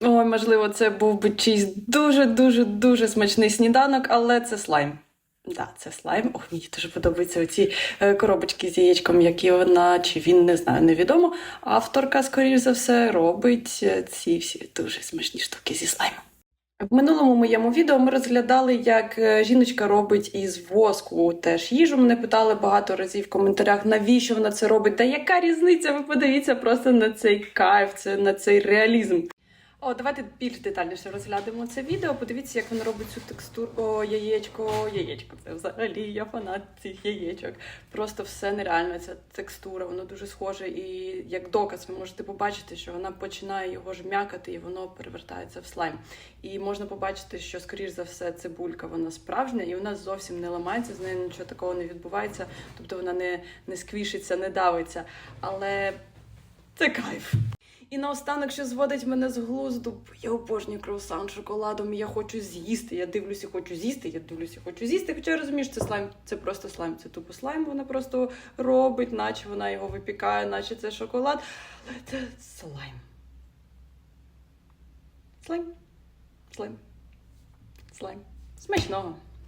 Ой, можливо, це був би чийсь дуже-дуже дуже смачний сніданок, але це слайм. Да, це слайм. Ох, мені дуже подобаються оці е, коробочки з яєчком, які вона чи він не знаю, невідомо. Авторка, скоріш за все, робить е, ці всі дуже смачні штуки зі слаймом. В минулому моєму відео ми розглядали, як е, жіночка робить із воску теж їжу. Мене питали багато разів в коментарях, навіщо вона це робить. Та яка різниця? Ви подивіться просто на цей кайф, це на цей реалізм. О, давайте більш детальніше розглянемо це відео. Подивіться, як вона робить цю текстуру. О, яєчко, яєчко. Це взагалі я фанат цих яєчок. Просто все нереально. Ця текстура, воно дуже схоже. І як доказ, ви можете побачити, що вона починає його жмякати, і воно перевертається в слайм. І можна побачити, що, скоріш за все, цибулька вона справжня, і вона зовсім не ламається, з нею нічого такого не відбувається. Тобто вона не, не сквішиться, не давиться. Але це кайф. І наостанок, що зводить мене з глузду, я обожнюю круасан з шоколадом, і я хочу з'їсти. Я дивлюся, хочу з'їсти, я дивлюся, хочу з'їсти. Хоча я розумію, що це слайм, це просто слайм, це тупо слайм. Вона просто робить, наче вона його випікає, наче це шоколад. Але це слайм. Слайм. Слайм. Слайм. Смачного.